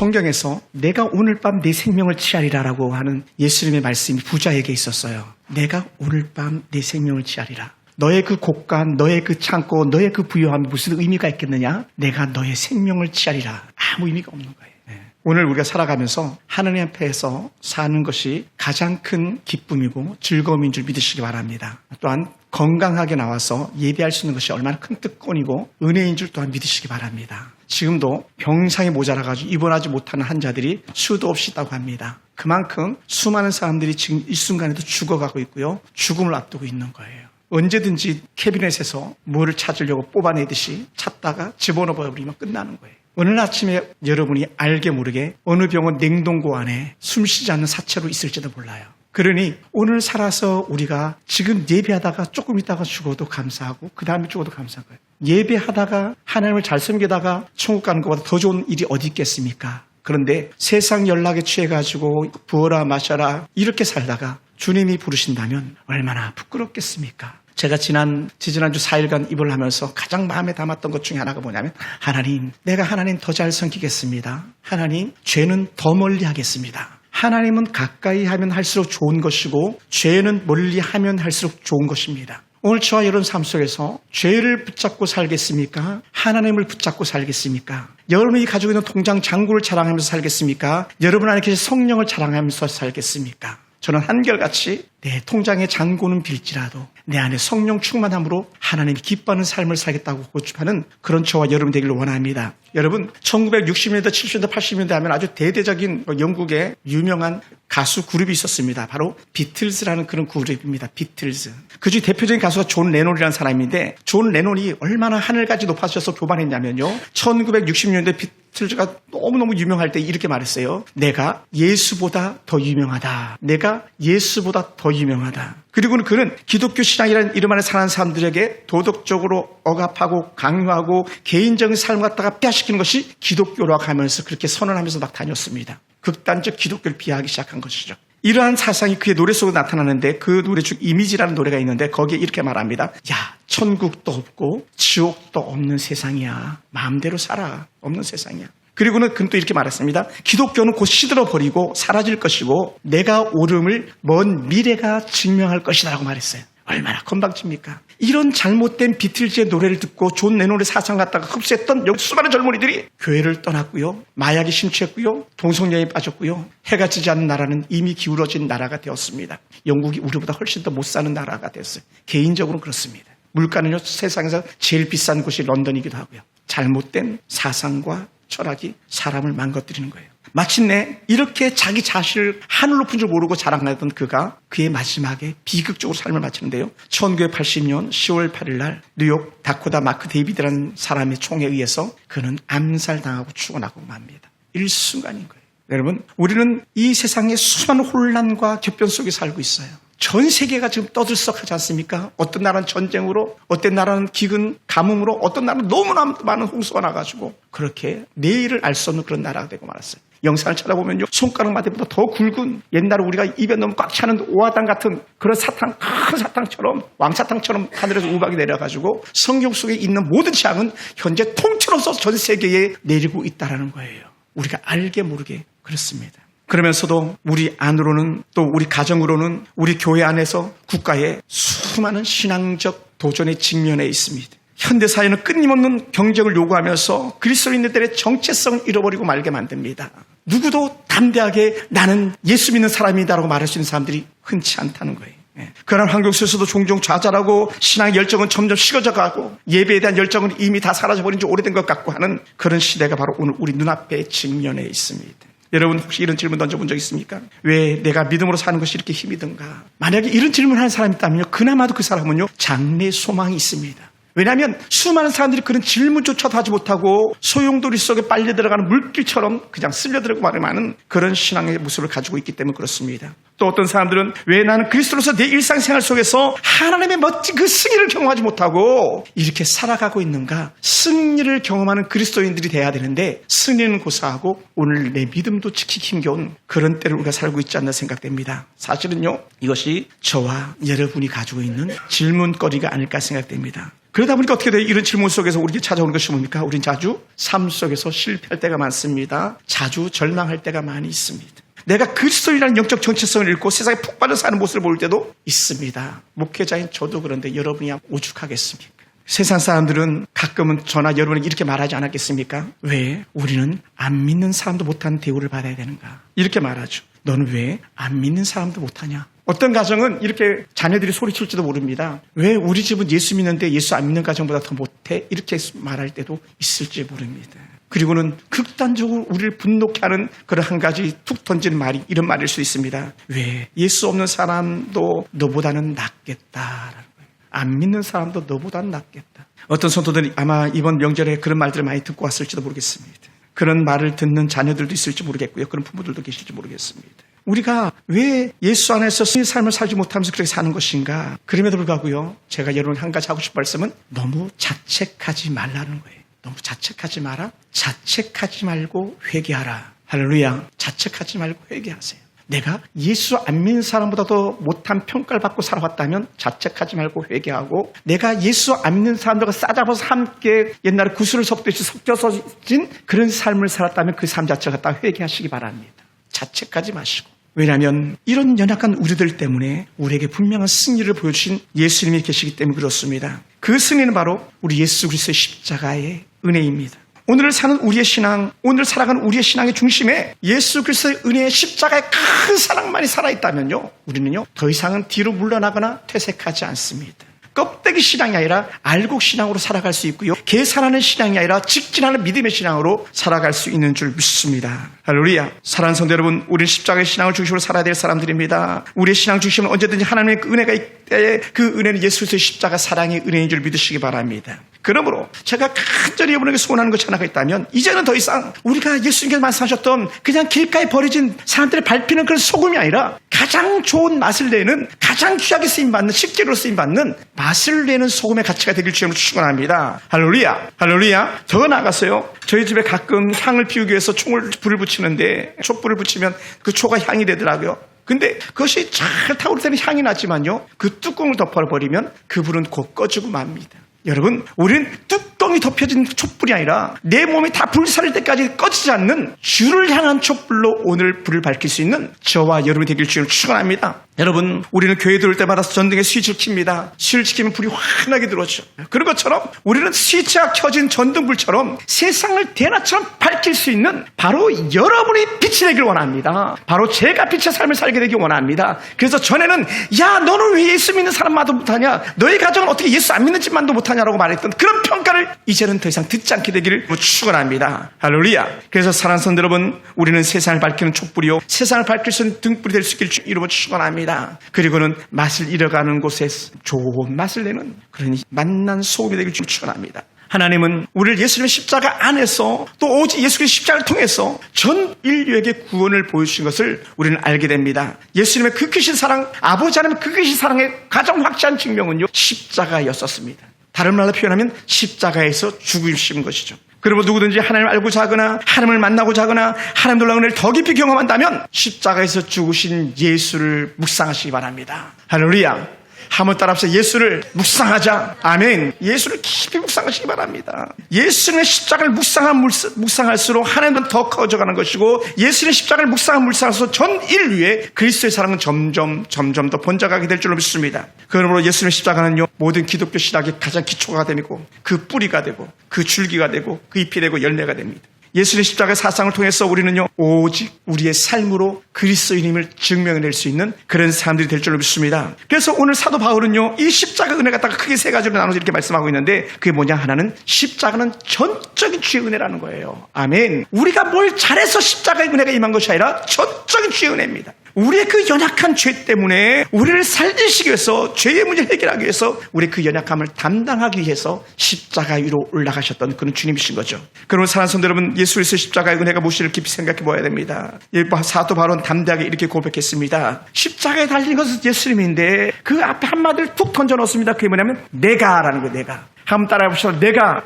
성경에서 내가 오늘 밤 내 생명을 취하리라라고 하는 예수님의 말씀이 부자에게 있었어요. 내가 오늘 밤 내 생명을 취하리라. 너의 그 곳간, 너의 그 창고, 너의 그 부유함이 무슨 의미가 있겠느냐? 내가 너의 생명을 취하리라. 아무 의미가 없는 거예요. 예. 오늘 우리가 살아가면서 하나님 앞에서 사는 것이 가장 큰 기쁨이고 즐거움인 줄 믿으시기 바랍니다. 또한 건강하게 나와서 예배할 수 있는 것이 얼마나 큰 특권이고 은혜인 줄 또한 믿으시기 바랍니다. 지금도 병상이 모자라가지고 입원하지 못하는 환자들이 수도 없이 있다고 합니다. 그만큼 수많은 사람들이 지금 이 순간에도 죽어가고 있고요. 죽음을 앞두고 있는 거예요. 언제든지 캐비넷에서 뭐를 찾으려고 뽑아내듯이 찾다가 집어넣어 버리면 끝나는 거예요. 오늘 아침에 여러분이 알게 모르게 어느 병원 냉동고 안에 숨 쉬지 않는 사체로 있을지도 몰라요. 그러니 오늘 살아서 우리가 지금 예배하다가 조금 있다가 죽어도 감사하고 그 다음에 죽어도 감사한 거예요. 예배하다가 하나님을 잘 섬기다가 천국 가는 것보다 더 좋은 일이 어디 있겠습니까? 그런데 세상 연락에 취해가지고 부어라 마셔라 이렇게 살다가 주님이 부르신다면 얼마나 부끄럽겠습니까? 제가 지난, 지지난주 4일간 입을 하면서 가장 마음에 담았던 것 중에 하나가 뭐냐면 하나님, 내가 하나님 더 잘 섬기겠습니다. 하나님, 죄는 더 멀리 하겠습니다. 하나님은 가까이 하면 할수록 좋은 것이고 죄는 멀리 하면 할수록 좋은 것입니다. 오늘 저와 여러분 삶 속에서 죄를 붙잡고 살겠습니까? 하나님을 붙잡고 살겠습니까? 여러분이 가지고 있는 통장 잔고를 자랑하면서 살겠습니까? 여러분 안에 계신 성령을 자랑하면서 살겠습니까? 저는 한결같이 내 통장의 잔고는 빌지라도 내 안에 성령 충만함으로 하나님이 기뻐하는 삶을 살겠다고 고집하는 그런 저와 여러분 되기를 원합니다. 여러분 1960년대, 70년대, 80년대 하면 아주 대대적인 영국의 유명한 가수 그룹이 있었습니다. 바로 비틀즈라는 그런 그룹입니다. 비틀즈. 그중 대표적인 가수가 존 레논이라는 사람인데 존 레논이 얼마나 하늘까지 높아져서 교반했냐면요. 1960년대 비틀즈가 너무너무 유명할 때 이렇게 말했어요. 내가 예수보다 더 유명하다. 내가 예수보다 더 유명하다. 그리고는 그는 기독교 신앙이라는 이름 안에 사는 사람들에게 도덕적으로 억압하고 강요하고 개인적인 삶을 갖다가 빼앗기는 것이 기독교라고 하면서 그렇게 선언하면서 막 다녔습니다. 극단적 기독교를 비하하기 시작한 것이죠. 이러한 사상이 그의 노래 속에 나타나는데 그 노래 중 이미지라는 노래가 있는데 거기에 이렇게 말합니다. 야, 천국도 없고 지옥도 없는 세상이야. 마음대로 살아. 없는 세상이야. 그리고는 그는 또 이렇게 말했습니다. 기독교는 곧 시들어 버리고 사라질 것이고 내가 옳음을 먼 미래가 증명할 것이다라고 말했어요. 얼마나 건방집니까? 이런 잘못된 비틀즈의 노래를 듣고 존 레논의 사상 갖다가 흡수했던 수많은 젊은이들이 교회를 떠났고요. 마약에 심취했고요. 동성녀에 빠졌고요. 해가 지지 않는 나라는 이미 기울어진 나라가 되었습니다. 영국이 우리보다 훨씬 더 못 사는 나라가 됐어요. 개인적으로 그렇습니다. 물가는요 세상에서 제일 비싼 곳이 런던이기도 하고요. 잘못된 사상과 철학이 사람을 망가뜨리는 거예요. 마침내 이렇게 자기 자신을 하늘 높은 줄 모르고 자랑하던 그가 그의 마지막에 비극적으로 삶을 마치는데요. 1980년 10월 8일 날 뉴욕 다코다 마크 데이비드라는 사람의 총에 의해서 그는 암살당하고 죽어나고 맙니다. 일순간인 거예요. 여러분, 우리는 이 세상의 수많은 혼란과 격변 속에 살고 있어요. 전 세계가 지금 떠들썩하지 않습니까? 어떤 나라는 전쟁으로, 어떤 나라는 기근, 가뭄으로, 어떤 나라는 너무나 많은 홍수가 나가지고 그렇게 내일을 알 수 없는 그런 나라가 되고 말았어요. 영상을 찾아보면요. 손가락 마디보다 더 굵은 옛날에 우리가 입에 너무 꽉 차는 오아당 같은 그런 사탕, 큰 사탕처럼 왕사탕처럼 하늘에서 우박이 내려가지고 성경 속에 있는 모든 재앙은 현재 통째로서 전 세계에 내리고 있다라는 거예요. 우리가 알게 모르게 그렇습니다. 그러면서도 우리 안으로는 또 우리 가정으로는 우리 교회 안에서 국가의 수많은 신앙적 도전의 직면에 있습니다. 현대 사회는 끊임없는 경쟁을 요구하면서 그리스도인들의 정체성을 잃어버리고 말게 만듭니다. 누구도 담대하게 나는 예수 믿는 사람이다라고 말할 수 있는 사람들이 흔치 않다는 거예요. 예. 그런 환경 속에서도 종종 좌절하고 신앙의 열정은 점점 식어져 가고 예배에 대한 열정은 이미 다 사라져버린 지 오래된 것 같고 하는 그런 시대가 바로 오늘 우리 눈앞에 직면해 있습니다. 여러분 혹시 이런 질문 던져본 적 있습니까? 왜 내가 믿음으로 사는 것이 이렇게 힘이 든가? 만약에 이런 질문을 하는 사람이 있다면요. 그나마도 그 사람은요. 장래 소망이 있습니다. 왜냐하면 수많은 사람들이 그런 질문조차도 하지 못하고 소용돌이 속에 빨려 들어가는 물길처럼 그냥 쓸려들고 말하는 그런 신앙의 모습을 가지고 있기 때문에 그렇습니다. 또 어떤 사람들은 왜 나는 그리스도로서 내 일상생활 속에서 하나님의 멋진 그 승리를 경험하지 못하고 이렇게 살아가고 있는가? 승리를 경험하는 그리스도인들이 돼야 되는데 승리는 고사하고 오늘 내 믿음도 지키기 힘겨운 그런 때를 우리가 살고 있지 않나 생각됩니다. 사실은요 이것이 저와 여러분이 가지고 있는 질문거리가 아닐까 생각됩니다. 그러다 보니까 어떻게 돼요? 이런 질문 속에서 우리에게 찾아오는 것이 뭡니까? 우린 자주 삶 속에서 실패할 때가 많습니다. 자주 절망할 때가 많이 있습니다. 내가 그리스도인이라는 영적 정체성을 잃고 세상에 푹 빠져 사는 모습을 볼 때도 있습니다. 목회자인 저도 그런데 여러분이 오죽하겠습니까? 세상 사람들은 가끔은 저나 여러분에게 이렇게 말하지 않았겠습니까? 왜 우리는 안 믿는 사람도 못한 대우를 받아야 되는가? 이렇게 말하죠. 너는 왜 안 믿는 사람도 못하냐? 어떤 가정은 이렇게 자녀들이 소리칠지도 모릅니다. 왜 우리 집은 예수 믿는데 예수 안 믿는 가정보다 더 못해? 이렇게 말할 때도 있을지 모릅니다. 그리고는 극단적으로 우리를 분노케 하는 그런 한 가지 툭 던지는 말이 이런 말일 수 있습니다. 왜 예수 없는 사람도 너보다는 낫겠다라는 거예요. 안 믿는 사람도 너보다는 낫겠다. 어떤 성도들이 아마 이번 명절에 그런 말들을 많이 듣고 왔을지도 모르겠습니다. 그런 말을 듣는 자녀들도 있을지 모르겠고요. 그런 부모들도 계실지 모르겠습니다. 우리가 왜 예수 안에서 스의 삶을 살지 못하면서 그렇게 사는 것인가? 그럼에도 불구하고요. 제가 여러분 한 가지 하고 싶은 말씀은 너무 자책하지 말라는 거예요. 너무 자책하지 마라. 자책하지 말고 회개하라. 할렐루야. 자책하지 말고 회개하세요. 내가 예수 안 믿는 사람보다도 못한 평가를 받고 살아왔다면 자책하지 말고 회개하고 내가 예수 안 믿는 사람들과 싸잡아서 함께 옛날에 구슬을 섞듯이 섞여서 진 그런 삶을 살았다면 그 삶 자체가 다 회개하시기 바랍니다. 자책하지 마시고. 왜냐하면 이런 연약한 우리들 때문에 우리에게 분명한 승리를 보여주신 예수님이 계시기 때문에 그렇습니다. 그 승리는 바로 우리 예수 그리스도의 십자가의 은혜입니다. 오늘을 사는 우리의 신앙, 오늘 살아가는 우리의 신앙의 중심에 예수 그리스도의 은혜의 십자가의 큰 사랑만이 살아있다면요. 우리는요, 더 이상은 뒤로 물러나거나 퇴색하지 않습니다. 껍데기 신앙이 아니라 알곡 신앙으로 살아갈 수 있고요. 계산하는 신앙이 아니라 직진하는 믿음의 신앙으로 살아갈 수 있는 줄 믿습니다. 할렐루야. 사랑하는 성도 여러분, 우리는 십자가의 신앙을 중심으로 살아야 될 사람들입니다. 우리의 신앙 중심은 언제든지 하나님의 그 은혜가 있을 때에 그 은혜는 예수 그리스도의 십자가 사랑의 은혜인 줄 믿으시기 바랍니다. 그러므로 제가 간절히 여러분에게 소원하는 것이 하나가 있다면 이제는 더 이상 우리가 예수님께서 말씀하셨던 그냥 길가에 버려진 사람들의 밟히는 그런 소금이 아니라 가장 좋은 맛을 내는 가장 귀하게 쓰임받는 식재료로 쓰임받는 맛을 내는 소금의 가치가 되길 주님으로 축원합니다. 할렐루야 할렐루야 더 나아가서요 저희 집에 가끔 향을 피우기 위해서 총을 불을 붙이는데 촛불을 붙이면 그 초가 향이 되더라고요. 근데 그것이 잘 타오를 때는 향이 나지만요. 그 뚜껑을 덮어버리면 그 불은 곧 꺼지고 맙니다. 여러분, 우리는 뚜껑이 덮여진 촛불이 아니라 내 몸이 다 불살릴 때까지 꺼지지 않는 주를 향한 촛불로 오늘 불을 밝힐 수 있는 저와 여러분이 되길 주님 축원합니다. 여러분, 우리는 교회 들어올 때마다 전등에 스위치를 킵니다. 스위치를 키면 불이 환하게 들어오죠. 그런 것처럼 우리는 스위치가 켜진 전등불처럼 세상을 대낮처럼 밝힐 수 있는 바로 여러분이 빛이 되길 원합니다. 바로 제가 빛의 삶을 살게 되길 원합니다. 그래서 전에는 야 너는 왜 예수 믿는 사람만도 못하냐? 너희 가정은 어떻게 예수 안 믿는 집만도 못하냐 라고 말했던 그런 평가를 이제는 더 이상 듣지 않게 되기를 축원합니다. 할렐루야. 그래서 사랑하는 성도 여러분, 우리는 세상을 밝히는 촛불이요, 세상을 밝힐 수 있는 등불이 될 수 있기를 주 이름으로 축원합니다. 그리고는 맛을 잃어가는 곳에 좋은 맛을 내는 그런 만난 소금이 되기를 주 축원합니다. 하나님은 우리를 예수님의 십자가 안에서 또 오직 예수님의 십자가를 통해서 전 인류에게 구원을 보여주신 것을 우리는 알게 됩니다. 예수님의 그 크신 사랑, 아버지 하나님의 그 크신 사랑의 가장 확실한 증명은요, 십자가였었습니다. 다른 말로 표현하면 십자가에서 죽으신 것이죠. 그러므로 누구든지 하나님을 알고자 하거나 하나님을 만나고자 하거나 하나님 놀라운 은혜를 더 깊이 경험한다면 십자가에서 죽으신 예수를 묵상하시기 바랍니다. 할렐루야. 한번 따라합시다. 예수를 묵상하자. 아멘. 예수를 깊이 묵상하시기 바랍니다. 예수님의 십자가를 묵상한 묵상할수록 하나님은 더 커져가는 것이고 예수님의 십자가를 묵상한 묵상할수록 전 인류의 그리스도의 사랑은 점점 점점 더 번져가게 될 줄로 믿습니다. 그러므로 예수님의 십자가는요 모든 기독교 신학의 가장 기초가 되고 그 뿌리가 되고 그 줄기가 되고 그 잎이 되고 열매가 됩니다. 예수님의 십자가의 사상을 통해서 우리는요, 오직 우리의 삶으로 그리스도인임을 증명해낼 수 있는 그런 사람들이 될 줄로 믿습니다. 그래서 오늘 사도 바울은요, 이 십자가 은혜 갖다가 크게 세 가지로 나눠서 이렇게 말씀하고 있는데, 그게 뭐냐 하나는 십자가는 전적인 주의 은혜라는 거예요. 아멘. 우리가 뭘 잘해서 십자가의 은혜가 임한 것이 아니라 전적인 주의 은혜입니다. 우리의 그 연약한 죄 때문에 우리를 살리시기 위해서 죄의 문제를 해결하기 위해서 우리의 그 연약함을 담당하기 위해서 십자가 위로 올라가셨던 그런 주님이신 거죠. 그러면 사랑하는 성도 여러분 예수 그리스도의 십자가의 은혜가 무엇인지를 깊이 생각해 보아야 됩니다. 사도 바울은 담대하게 이렇게 고백했습니다. 십자가에 달린 것은 예수님인데 그 앞에 한마디를 툭 던져 넣습니다. 그게 뭐냐면 내가라는 거예요. 내가. 한번 따라해 보시죠. 내가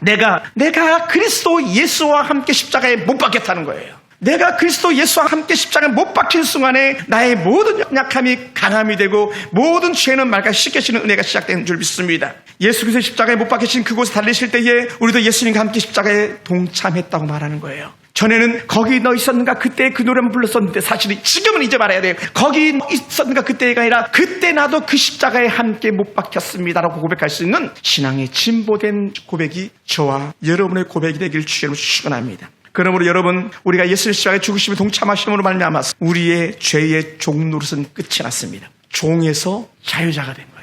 내가 내가 그리스도 예수와 함께 십자가에 못 박겠다는 거예요. 내가 그리스도 예수와 함께 십자가에 못 박힌 순간에 나의 모든 약함이 강함이 되고 모든 죄는 말까 씻겨지는 은혜가 시작되는 줄 믿습니다. 예수 그리스도 십자가에 못 박히신 그곳에 달리실 때에 우리도 예수님과 함께 십자가에 동참했다고 말하는 거예요. 전에는 거기 너 있었는가 그때 그 노래만 불렀었는데 사실은 지금은 이제 말해야 돼요. 거기 있었는가 그때가 아니라 그때 나도 그 십자가에 함께 못 박혔습니다라고 고백할 수 있는 신앙의 진보된 고백이 저와 여러분의 고백이 되길 주님으로 축원합니다. 그러므로 여러분 우리가 예수님 십자가에 죽으심에 동참하심으로 말미암아 우리의 죄의 종 노릇은 끝이 났습니다. 종에서 자유자가 된 거예요.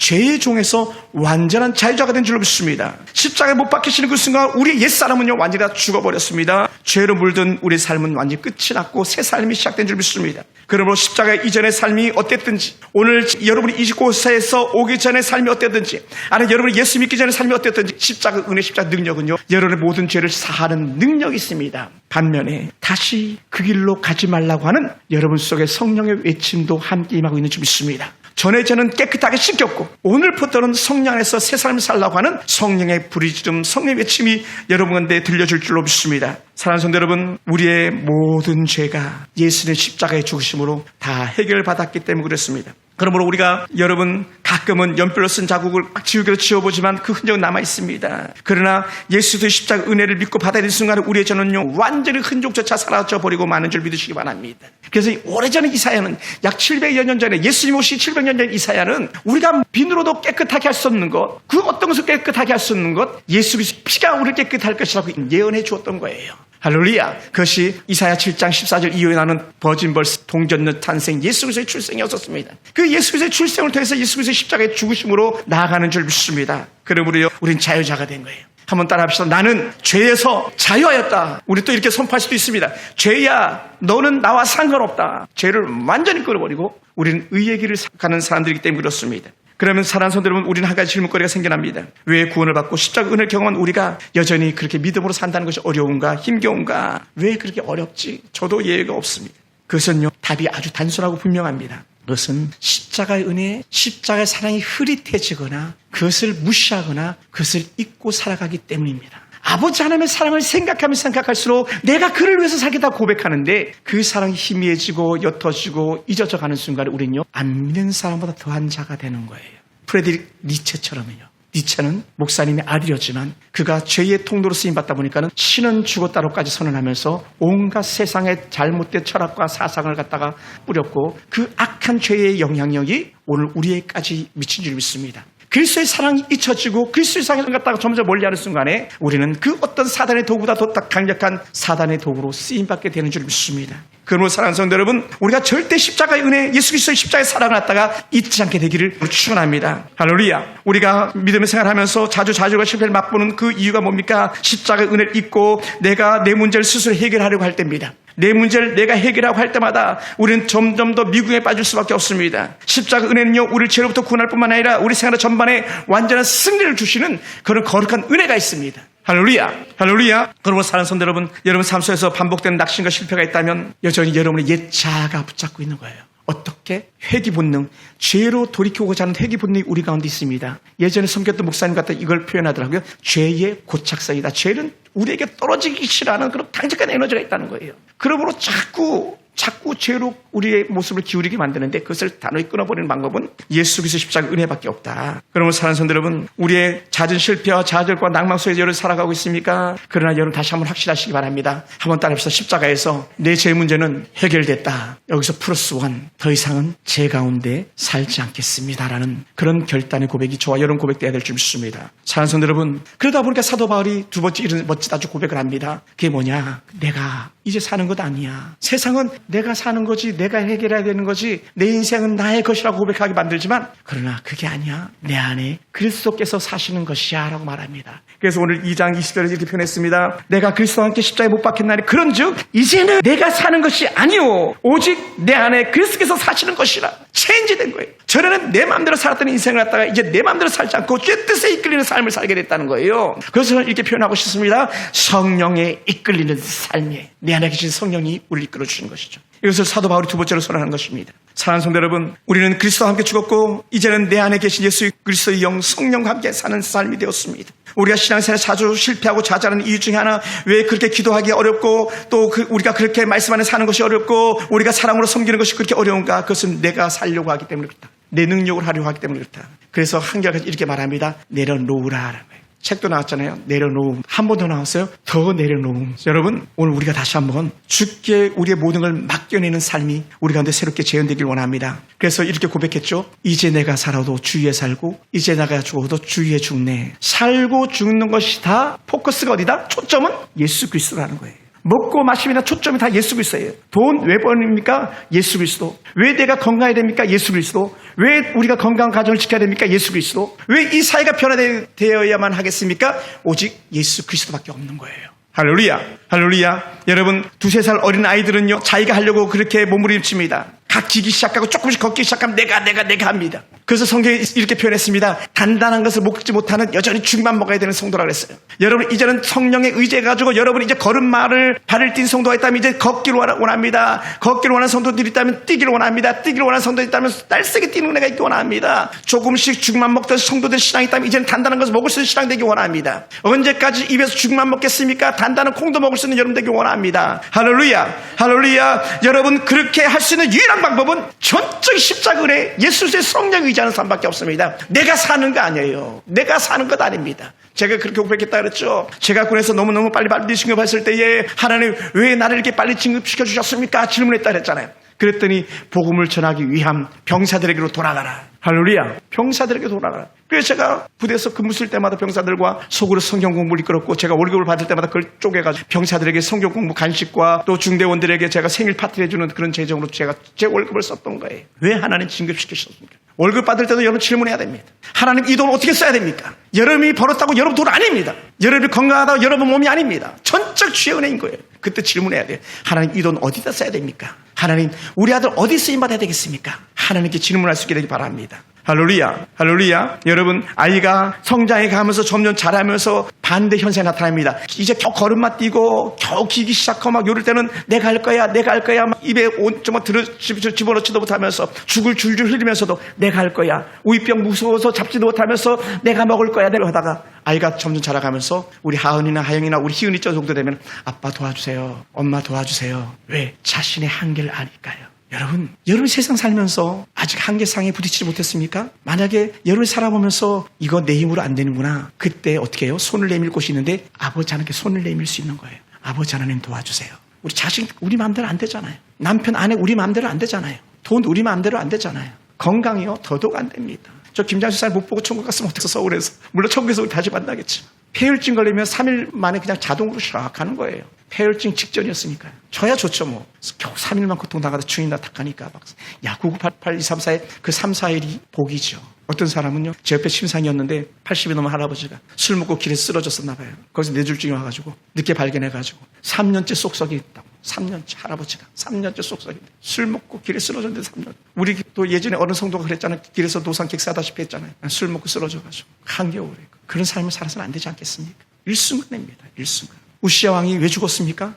죄의 종에서 완전한 자유자가 된 줄로 믿습니다. 십자가에 못 박히시는 그 순간 우리의 옛사람은요 완전히 다 죽어버렸습니다. 죄로 물든 우리의 삶은 완전히 끝이 났고 새 삶이 시작된 줄 믿습니다. 그러므로 십자가 이전의 삶이 어땠든지 오늘 여러분이 29세에서 오기 전의 삶이 어땠든지 아니 여러분이 예수 믿기 전의 삶이 어땠든지 십자가 은혜 십자가 능력은요 여러분의 모든 죄를 사하는 능력이 있습니다. 반면에 다시 그 길로 가지 말라고 하는 여러분 속에 성령의 외침도 함께 임하고 있는 줄 믿습니다. 전에 저는 깨끗하게 씻겼고 오늘부터는 성령 안에서 새 삶을 살라고 하는 성령의 부리지름 성령의 외침이 여러분 가운데 들려줄 줄로 믿습니다. 사랑하는 성도 여러분 우리의 모든 죄가 예수님의 십자가의 죽으심으로 다 해결받았기 때문에 그렇습니다. 그러므로 우리가 여러분 가끔은 연필로 쓴 자국을 막 지우개로 지워보지만 그 흔적은 남아 있습니다. 그러나 예수의 십자가 은혜를 믿고 받아들인 순간에 우리의 저는요 완전히 흔적조차 사라져 버리고 마는 줄 믿으시기 바랍니다. 그래서 오래전에 이사야는 약 700여 년 전에 예수님 오시 700년 전 이사야는 우리가 비누로도 깨끗하게 할 수 없는 것, 그 어떤 것을 깨끗하게 할 수 없는 것, 예수 그리스도 피가 우리를 깨끗할 것이라고 예언해 주었던 거예요. 할렐루야. 그것이 이사야 7장 14절 이후에 나는 버진벌스 동전녀 탄생 예수 그리스도의 출생이었었습니다. 그 예수 그리스도의 출생을 통해서 예수 그리스도의 십자가의 죽으심으로 나아가는 줄 믿습니다. 그러므로요, 우린 자유자가 된 거예요. 한번 따라합시다. 나는 죄에서 자유하였다. 우리 또 이렇게 선포할 수도 있습니다. 죄야, 너는 나와 상관없다. 죄를 완전히 끌어버리고 우리는 의의 길을 가는 사람들이기 때문에 그렇습니다. 그러면 사랑하는 성도 여러분, 우리는 한 가지 질문거리가 생겨납니다. 왜 구원을 받고 십자가 은혜를 경험한 우리가 여전히 그렇게 믿음으로 산다는 것이 어려운가, 힘겨운가? 왜 그렇게 어렵지? 저도 예외가 없습니다. 그것은요, 답이 아주 단순하고 분명합니다. 그것은 십자가의 은혜, 십자가의 사랑이 흐릿해지거나 그것을 무시하거나 그것을 잊고 살아가기 때문입니다. 아버지 하나님의 사랑을 생각하면 생각할수록 내가 그를 위해서 살겠다고 고백하는데 그 사랑이 희미해지고 옅어지고 잊어져 가는 순간에 우리는요 안 믿는 사람보다 더한 자가 되는 거예요. 프레드릭 니체처럼요. 니체는 목사님의 아들이었지만 그가 죄의 통로로 쓰임받다 보니까는 신은 죽었다로까지 선언하면서 온갖 세상의 잘못된 철학과 사상을 갖다가 뿌렸고 그 악한 죄의 영향력이 오늘 우리에까지 미친 줄 믿습니다. 그리스도의 사랑이 잊혀지고 그리스도의 사랑을 갖다가 점점 멀리하는 순간에 우리는 그 어떤 사단의 도구보다 더 강력한 사단의 도구로 쓰임받게 되는 줄 믿습니다. 그러므로 사랑하는 성도 여러분, 우리가 절대 십자가의 은혜, 예수 그리스도의 십자가의 사랑을 갖다가 잊지 않게 되기를 축원합니다. 할렐루야. 우리가 믿음의 생활하면서 자주 좌절과 실패를 맛보는 그 이유가 뭡니까? 십자가의 은혜를 잊고 내가 내 문제를 스스로 해결하려고 할 때입니다. 내 문제를 내가 해결하고 할 때마다 우리는 점점 더 미궁에 빠질 수밖에 없습니다. 십자가 은혜는요, 우리를 죄로부터 구원할 뿐만 아니라 우리 생활 전반에 완전한 승리를 주시는 그런 거룩한 은혜가 있습니다. 할렐루야. 할렐루야. 그러므로 사는 성도 여러분, 여러분 삶 속에서 반복된 낙심과 실패가 있다면 여전히 여러분의 옛 자아가 붙잡고 있는 거예요. 어떻게? 회귀 본능, 죄로 돌이켜오고자 하는 회귀 본능이 우리 가운데 있습니다. 예전에 섬겼던 목사님 같은 이걸 표현하더라고요. 죄의 고착성이다. 죄는 우리에게 떨어지기 싫어하는 그런 강력한 에너지가 있다는 거예요. 그러므로 자꾸 자꾸 죄로 우리의 모습을 기울이게 만드는데 그것을 단호히 끊어버리는 방법은 예수 그리스도 십자가 은혜밖에 없다. 그러면 사랑하는 성도 여러분, 우리의 잦은 실패와 좌절과 낭망 속에서 여러분 살아가고 있습니까? 그러나 여러분 다시 한번 확실하시기 바랍니다. 한번 따라합시다. 십자가에서 내 죄 문제는 해결됐다. 여기서 플러스 원. 더 이상은 제 가운데 살지 않겠습니다라는 그런 결단의 고백이 저와 여러분 고백돼야 될 줄 믿습니다. 사랑하는 성도 여러분, 그러다 보니까 사도 바울이 두 번째 이런 멋진 아주 고백을 합니다. 그게 뭐냐? 내가 이제 사는 것 아니야. 세상은 내가 사는 거지, 내가 해결해야 되는 거지, 내 인생은 나의 것이라고 고백하게 만들지만, 그러나 그게 아니야. 내 안에 그리스도께서 사시는 것이야. 라고 말합니다. 그래서 오늘 2장 20절에 이렇게 표현했습니다. 내가 그리스도와 함께 십자가에 못 박힌 날에 그런 즉, 이제는 내가 사는 것이 아니오. 오직 내 안에 그리스도께서 사시는 것이라. 체인지 된 거예요. 전에는 내 마음대로 살았던 인생을 갖다가 이제 내 마음대로 살지 않고 죄 뜻에 이끌리는 삶을 살게 됐다는 거예요. 그래서 이렇게 표현하고 싶습니다. 성령에 이끌리는 삶에 내 안에 계신 성령이 우리를 이끌어 주신 것이죠. 이것을 사도 바울이 두 번째로 선언하는 것입니다. 사랑하는 성도 여러분, 우리는 그리스도와 함께 죽었고 이제는 내 안에 계신 예수 그리스도의 영 성령과 함께 사는 삶이 되었습니다. 우리가 신앙생활에 자주 실패하고 좌절하는 이유 중에 하나 왜 그렇게 기도하기 어렵고 또 그 우리가 그렇게 말씀 안에 사는 것이 어렵고 우리가 사랑으로 섬기는 것이 그렇게 어려운가? 그것은 내가 살려고 하기 때문에 그렇다. 내 능력을 하려고 하기 때문에 그렇다. 그래서 한결같이 이렇게 말합니다. 내려놓으라. 책도 나왔잖아요. 내려놓음. 한 번 더 나왔어요. 더 내려놓음. 여러분, 오늘 우리가 다시 한번 주께 우리의 모든 걸 맡겨내는 삶이 우리 가운데 새롭게 재현되길 원합니다. 그래서 이렇게 고백했죠. 이제 내가 살아도 주위에 살고, 이제 내가 죽어도 주위에 죽네. 살고 죽는 것이 다 포커스가 어디다? 초점은 예수 그리스도라는 거예요. 먹고 마심이나 초점이 다 예수 그리스도예요. 돈 왜 버립니까? 예수 그리스도. 왜 내가 건강해야 됩니까? 예수 그리스도. 왜 우리가 건강한 가정을 지켜야 됩니까? 예수 그리스도. 왜 이 사회가 변화되어야만 하겠습니까? 오직 예수 그리스도밖에 없는 거예요. 할렐루야. 할렐루야. 여러분, 두세 살 어린 아이들은요, 자기가 하려고 그렇게 몸부림칩니다. 갓기기 시작하고 조금씩 걷기 시작하면 내가, 내가, 내가 합니다. 그래서 성경이 이렇게 표현했습니다. 단단한 것을 먹지 못하는 여전히 죽만 먹어야 되는 성도라 그랬어요. 여러분, 이제는 성령에 의지해가지고 여러분 이제 걸음마를 발을 띈 성도가 있다면 이제 걷기를 원- 원합니다. 걷기를 원하는 성도들이 있다면 뛰기를 원합니다. 뛰기를 원하는 성도들이 있다면 날쌔게 뛰는 은혜가 있기 원합니다. 조금씩 죽만 먹던 성도들 신앙이 있다면 이제는 단단한 것을 먹을 수 있는 신앙 되기 원합니다. 언제까지 입에서 죽만 먹겠습니까? 단단한 콩도 먹을 수 있는 여러분 되기 원합니다. 할렐루야. 할렐루야. 여러분 그렇게 할 수 있는 유일한 방법은 전적 십자가 은혜 예수의 성령 의지하는 삶밖에 없습니다. 내가 사는 거 아니에요. 내가 사는 것 아닙니다. 제가 그렇게 고백했다 그랬죠. 제가 군에서 너무너무 빨리 빨리 진급했을 때에 하나님 왜 나를 이렇게 빨리 진급시켜 주셨습니까? 질문했다 그랬잖아요. 그랬더니 복음을 전하기 위함 병사들에게로 돌아가라. 할렐루야. 병사들에게 돌아가라. 그래서 제가 부대에서 근무 쓸 때마다 병사들과 속으로 성경 공부를 이끌었고 제가 월급을 받을 때마다 그걸 쪼개가지고 병사들에게 성경 공부 간식과 또 중대원들에게 제가 생일 파티를 해주는 그런 재정으로 제가 제 월급을 썼던 거예요. 왜 하나님 진급시키셨습니까? 월급 받을 때도 여러분 질문해야 됩니다. 하나님 이 돈 어떻게 써야 됩니까? 여러분이 벌었다고 여러분 돈 아닙니다. 여러분이 건강하다고 여러분 몸이 아닙니다. 전적 주의 은혜인 거예요. 그때 질문해야 돼요. 하나님 이 돈 어디다 써야 됩니까? 하나님 우리 아들 어디 쓰임 받아야 되겠습니까? 하나님께 질문할 수 있게 되기 바랍니다. 할렐루야, 할렐루야. 여러분, 아이가 성장해 가면서 점점 자라면서 반대 현상이 나타납니다. 이제 겨우 걸음마 뛰고 겨우 기기 시작하고 막 요럴 때는 내가 할 거야, 내가 할 거야. 막 입에 온, 정말 들어, 집- 집어넣지도 못하면서 죽을 줄줄 흘리면서도 내가 할 거야. 우이병 무서워서 잡지도 못하면서 내가 먹을 거야. 내가 하다가 아이가 점점 자라가면서 우리 하은이나 하영이나 우리 희은이 저 정도 되면 아빠 도와주세요. 엄마 도와주세요. 왜? 자신의 한계를 아니까요. 여러분, 여러분 세상 살면서 아직 한계상에 부딪히지 못했습니까? 만약에 여러분 살아보면서 이거 내 힘으로 안 되는구나. 그때 어떻게 해요? 손을 내밀 곳이 있는데 아버지 하나님께 손을 내밀 수 있는 거예요. 아버지 하나님 도와주세요. 우리 자식 우리 마음대로 안 되잖아요. 남편 아내 우리 마음대로 안 되잖아요. 돈 우리 마음대로 안 되잖아요. 건강이요 더더욱 안 됩니다. 저 김장수 살못 보고 천국 갔으면 어떡해서 서울에서 물론 천국에서 우리 다시 만나겠지. 폐혈증 걸리면 3일 만에 그냥 자동으로 샥 하는 거예요. 폐혈증 직전이었으니까요. 저야 좋죠 뭐. 겨우 3일만 고통당하다 주인 나 탁하니까 막. 야9988 234에 그 3, 4일이 복이죠. 어떤 사람은요. 제 옆에 심상이었는데 80이 넘은 할아버지가 술 먹고 길에 쓰러졌었나 봐요. 거기서 뇌졸중이 와가지고 늦게 발견해가지고 3년째 쏙쏙이 있다고. 3년째 할아버지가 3년째 쏙쏙인데 술 먹고 길에 쓰러졌는데 3년. 우리 또 예전에 어느 성도가 그랬잖아요. 길에서 노상객 싸다시피 했잖아요. 술 먹고 쓰러져가지고 한겨울에 그런 삶을 살아서는 안 되지 않겠습니까? 일순간입니다. 일순간. 우시아 왕이 왜 죽었습니까?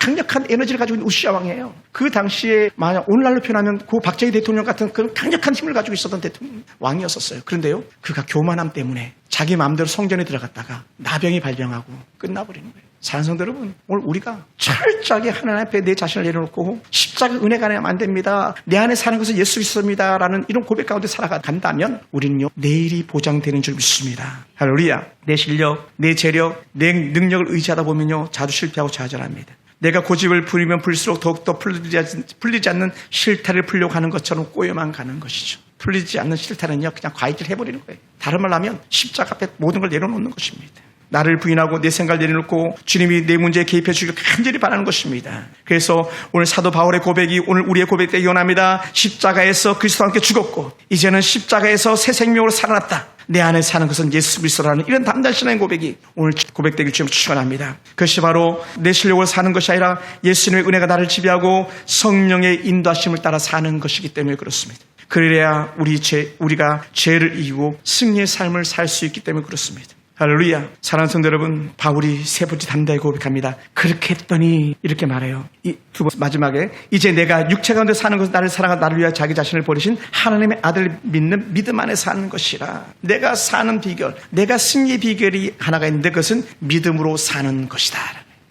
강력한 에너지를 가지고 있는 우시아 왕이에요. 그 당시에 만약 오늘날로 표현하면 고 박정희 대통령 같은 그런 강력한 힘을 가지고 있었던 대통령 왕이었었어요. 그런데요, 그가 교만함 때문에 자기 마음대로 성전에 들어갔다가 나병이 발병하고 끝나버리는 거예요. 사랑성도 여러분, 오늘 우리가 철저하게 하나님 앞에 내 자신을 내려놓고 십자가 은혜가 아니면 안 됩니다. 내 안에 사는 것은 예수 그리스도입니다. 라는 이런 고백 가운데 살아간다면 우리는요, 내일이 보장되는 줄 믿습니다. 할렐루야. 내 실력, 내 재력, 내 능력을 의지하다 보면요, 자주 실패하고 좌절합니다. 내가 고집을 부리면 부릴수록 더욱더 풀리지, 않- 풀리지 않는 실타를 풀려고 하는 것처럼 꼬여만 가는 것이죠. 풀리지 않는 실타는요, 그냥 과일질 해버리는 거예요. 다른 말로 하면 십자가 앞에 모든 걸 내려놓는 것입니다. 나를 부인하고 내 생각을 내려놓고 주님이 내 문제에 개입해 주기를 간절히 바라는 것입니다. 그래서 오늘 사도 바울의 고백이 오늘 우리의 고백 되기 원합니다. 십자가에서 그리스도와 함께 죽었고 이제는 십자가에서 새 생명으로 살아났다. 내 안에 사는 것은 예수 그리스도라는 이런 담대한 신앙의 고백이 오늘 고백되기 주님 축원합니다. 그것이 바로 내 실력으로 사는 것이 아니라 예수님의 은혜가 나를 지배하고 성령의 인도하심을 따라 사는 것이기 때문에 그렇습니다. 그래야 우리 죄, 우리가 죄를 이기고 승리의 삶을 살 수 있기 때문에 그렇습니다. 할렐루야. 사랑하는 성도 여러분, 바울이 세 번째 단다에 고백합니다. 그렇게 했더니 이렇게 말해요. 이 두 번 마지막에 이제 내가 육체 가운데 사는 것은 나를 사랑하 나를 위하여 자기 자신을 버리신 하나님의 아들을 믿는 믿음 안에 사는 것이라. 내가 사는 비결, 내가 승리의 비결이 하나가 있는데 그것은 믿음으로 사는 것이다.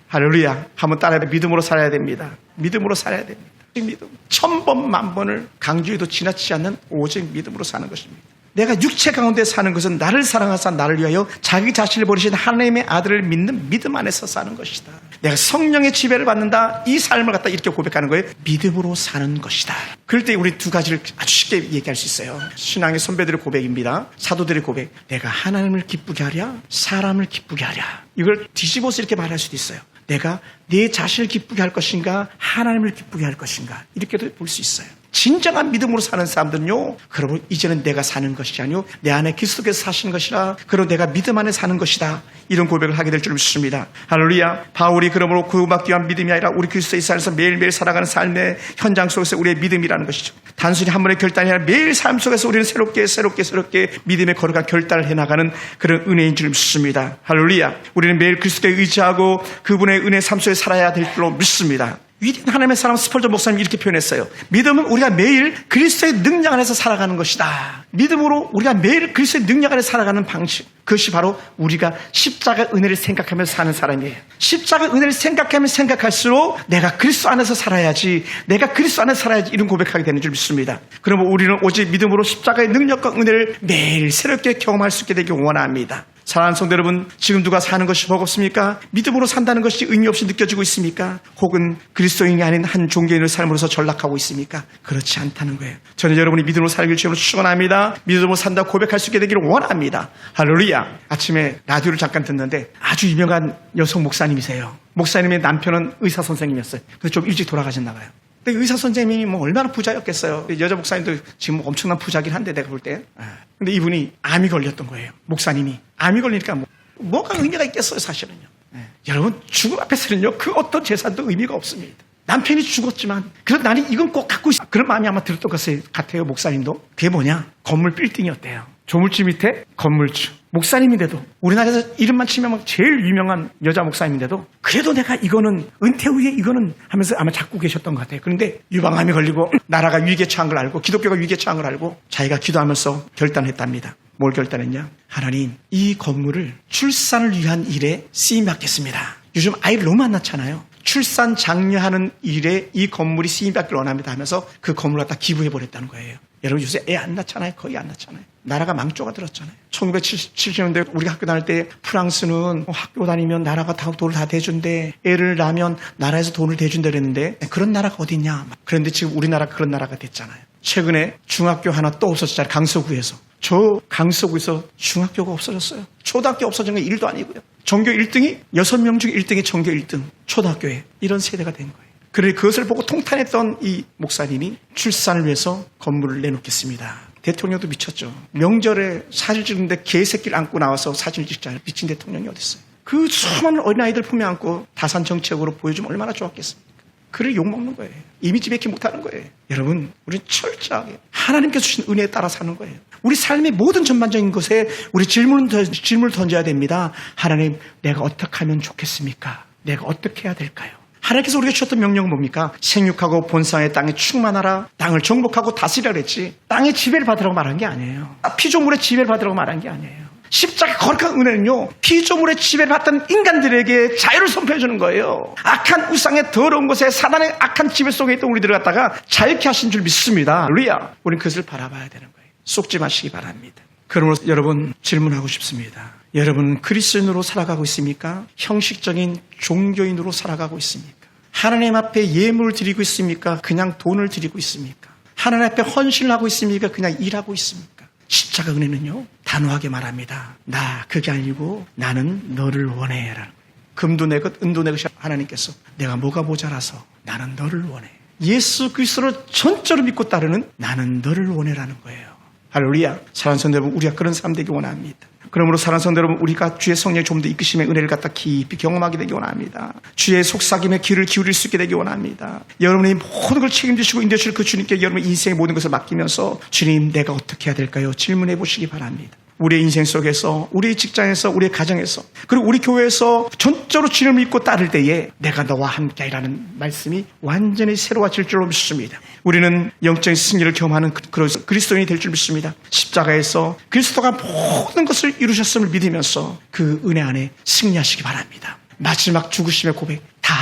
할렐루야. 한번 따라해 믿음으로 살아야 됩니다. 믿음으로 살아야 됩니다. 믿음. 천 번, 만 번을 강조해도 지나치지 않는 오직 믿음으로 사는 것입니다. 내가 육체 가운데 사는 것은 나를 사랑하사 나를 위하여 자기 자신을 버리신 하나님의 아들을 믿는 믿음 안에서 사는 것이다. 내가 성령의 지배를 받는다. 이 삶을 갖다 이렇게 고백하는 거예요. 믿음으로 사는 것이다. 그럴 때 우리 두 가지를 아주 쉽게 얘기할 수 있어요. 신앙의 선배들의 고백입니다. 사도들의 고백. 내가 하나님을 기쁘게 하랴, 사람을 기쁘게 하랴. 이걸 뒤집어서 이렇게 말할 수도 있어요. 내가 내 자신을 기쁘게 할 것인가, 하나님을 기쁘게 할 것인가. 이렇게도 볼 수 있어요. 진정한 믿음으로 사는 사람들은요, 그러면 이제는 내가 사는 것이 아니요, 내 안에 그리스도께서 사시는 것이라, 그리고 내가 믿음 안에 사는 것이다. 이런 고백을 하게 될 줄 믿습니다. 할렐루야. 바울이 그러므로 구원받기 위한 믿음이 아니라 우리 그리스도의 삶에서 매일매일 살아가는 삶의 현장 속에서 우리의 믿음이라는 것이죠. 단순히 한 번의 결단이 아니라 매일 삶 속에서 우리는 새롭게 새롭게 새롭게 믿음의 걸어가 결단을 해 나가는 그런 은혜인 줄 믿습니다. 할렐루야. 우리는 매일 그리스도에 의지하고 그분의 은혜 삶 속에 살아야 될 줄로 믿습니다. 위대한 하나님의 사람 스펄전 목사님이 이렇게 표현했어요. 믿음은 우리가 매일 그리스도의 능력 안에서 살아가는 것이다. 믿음으로 우리가 매일 그리스도의 능력 안에서 살아가는 방식. 그것이 바로 우리가 십자가 은혜를 생각하면서 사는 사람이에요. 십자가 은혜를 생각하면 생각할수록 내가 그리스도 안에서 살아야지, 내가 그리스도 안에서 살아야지 이런 고백하게 되는 줄 믿습니다. 그러면 우리는 오직 믿음으로 십자가의 능력과 은혜를 매일 새롭게 경험할 수 있게 되길 원합니다. 사랑하는 성도 여러분, 지금 누가 사는 것이 버겁습니까? 믿음으로 산다는 것이 의미 없이 느껴지고 있습니까? 혹은 그리스도인이 아닌 한 종교인의 삶으로서 전락하고 있습니까? 그렇지 않다는 거예요. 저는 여러분이 믿음으로 살길 주님으로 축원합니다. 믿음으로 산다 고백할 수 있게 되기를 원합니다. 할렐루야. 아침에 라디오를 잠깐 듣는데 아주 유명한 여성 목사님이세요. 목사님의 남편은 의사 선생님이었어요. 그래서 좀 일찍 돌아가셨나 봐요. 근데 의사 선생님이 뭐 얼마나 부자였겠어요. 여자 목사님도 지금 엄청난 부자긴 한데 내가 볼 때. 아, 근데 이분이 암이 걸렸던 거예요. 목사님이. 암이 걸리니까 뭐, 뭐가 의미가 있겠어요, 사실은요. 예. 여러분, 죽음 앞에서는요, 그 어떤 재산도 의미가 없습니다. 남편이 죽었지만, 그래도 나는 이건 꼭 갖고 있어. 그런 마음이 아마 들었던 것 같아요, 목사님도. 그게 뭐냐? 건물 빌딩이었대요. 조물주 밑에 건물주. 목사님인데도 우리나라에서 이름만 치면 막 제일 유명한 여자 목사님인데도 그래도 내가 이거는 은퇴 후에 이거는 하면서 아마 잡고 계셨던 것 같아요. 그런데 유방암이 걸리고 나라가 위기에 처한 걸 알고 기독교가 위기에 처한 걸 알고 자기가 기도하면서 결단했답니다. 뭘 결단했냐? 하나님, 이 건물을 출산을 위한 일에 쓰임 받겠습니다. 요즘 아이를 너무 안 낳잖아요. 출산 장려하는 일에 이 건물이 쓰임 받기를 원합니다 하면서 그 건물을 갖다 기부해 버렸다는 거예요. 여러분 요새 애 안 낳잖아요. 거의 안 낳잖아요. 나라가 망조가 들었잖아요. 1970년대 우리가 학교 다닐 때 프랑스는 학교 다니면 나라가 다 돈을 다 대준대. 애를 낳으면 나라에서 돈을 대준다 그랬는데 그런 나라가 어디 있냐. 그런데 지금 우리나라 그런 나라가 됐잖아요. 최근에 중학교 하나 또 없어졌잖아요. 강서구에서. 저 강서구에서 중학교가 없어졌어요. 초등학교 없어진 건 일도 아니고요. 전교 1등이 6명 중 1등이 전교 1등. 초등학교에. 이런 세대가 된 거예요. 그래 그것을 보고 통탄했던 이 목사님이 출산을 위해서 건물을 내놓겠습니다. 대통령도 미쳤죠. 명절에 사진 찍는데 개새끼를 안고 나와서 사진을 찍잖아요. 미친 대통령이 어딨어요. 그 수많은 어린아이들 품에 안고 다산 정책으로 보여주면 얼마나 좋았겠습니까? 그를 욕먹는 거예요. 이미지 맺기 못하는 거예요. 여러분, 우리는 철저하게 하나님께서 주신 은혜에 따라 사는 거예요. 우리 삶의 모든 전반적인 것에 우리 질문을, 질문을 던져야 됩니다. 하나님, 내가 어떻게 하면 좋겠습니까? 내가 어떻게 해야 될까요? 하나님께서 우리가 주셨던 명령은 뭡니까? 생육하고 본상의 땅에 충만하라. 땅을 정복하고 다스리라 그랬지. 땅의 지배를 받으라고 말한 게 아니에요. 피조물의 지배를 받으라고 말한 게 아니에요. 십자가 거룩한 은혜는요, 피조물의 지배를 받던 인간들에게 자유를 선포해 주는 거예요. 악한 우상의 더러운 곳에 사단의 악한 지배 속에 있던 우리들을 갖다가 자유케 하신 줄 믿습니다. 루야. 우리는 그것을 바라봐야 되는 거예요. 속지 마시기 바랍니다. 그러므로 여러분 질문하고 싶습니다. 여러분 그리스도인으로 살아가고 있습니까? 형식적인 종교인으로 살아가고 있습니까? 하나님 앞에 예물을 드리고 있습니까? 그냥 돈을 드리고 있습니까? 하나님 앞에 헌신을 하고 있습니까? 그냥 일하고 있습니까? 십자가 은혜는요 단호하게 말합니다. 나 그게 아니고 나는 너를 원해 라는 거예요. 금도 내 것, 은도 내 것이 하나님께서 내가 뭐가 모자라서 나는 너를 원해. 예수 그리스도를 전적으로 믿고 따르는 나는 너를 원해라는 거예요. 할렐루야. 사랑하는 성도 여러분, 우리가 그런 사람 되기 원합니다. 그러므로 사랑하는 성도 여러분, 우리가 주의 성령 좀 더 이끄심의 은혜를 갖다 깊이 경험하게 되기 원합니다. 주의 속삭임에 귀를 기울일 수 있게 되기 원합니다. 여러분이 모든 걸 책임지시고 인도하실 그 주님께 여러분 인생의 모든 것을 맡기면서 주님 내가 어떻게 해야 될까요? 질문해 보시기 바랍니다. 우리의 인생 속에서, 우리의 직장에서, 우리의 가정에서, 그리고 우리 교회에서 전적으로 주님을 믿고 따를 때에 내가 너와 함께이라는 말씀이 완전히 새로워질 줄로 믿습니다. 우리는 영적인 승리를 경험하는 그- 그런 그리스도인이 될 줄 믿습니다. 십자가에서 그리스도가 모든 것을 이루셨음을 믿으면서 그 은혜 안에 승리하시기 바랍니다. 마지막 죽으심의 고백 다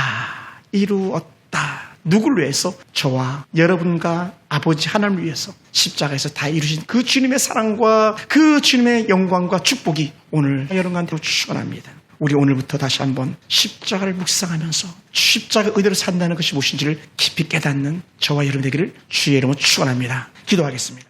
이루었다. 누굴 위해서? 저와 여러분과 아버지 하나님을 위해서 십자가에서 다 이루신 그 주님의 사랑과 그 주님의 영광과 축복이 오늘 여러분한테 축원합니다. 우리 오늘부터 다시 한번 십자가를 묵상하면서 십자가 의대로 산다는 것이 무엇인지를 깊이 깨닫는 저와 여러분 되기를 주의 이름으로 축원합니다. 기도하겠습니다.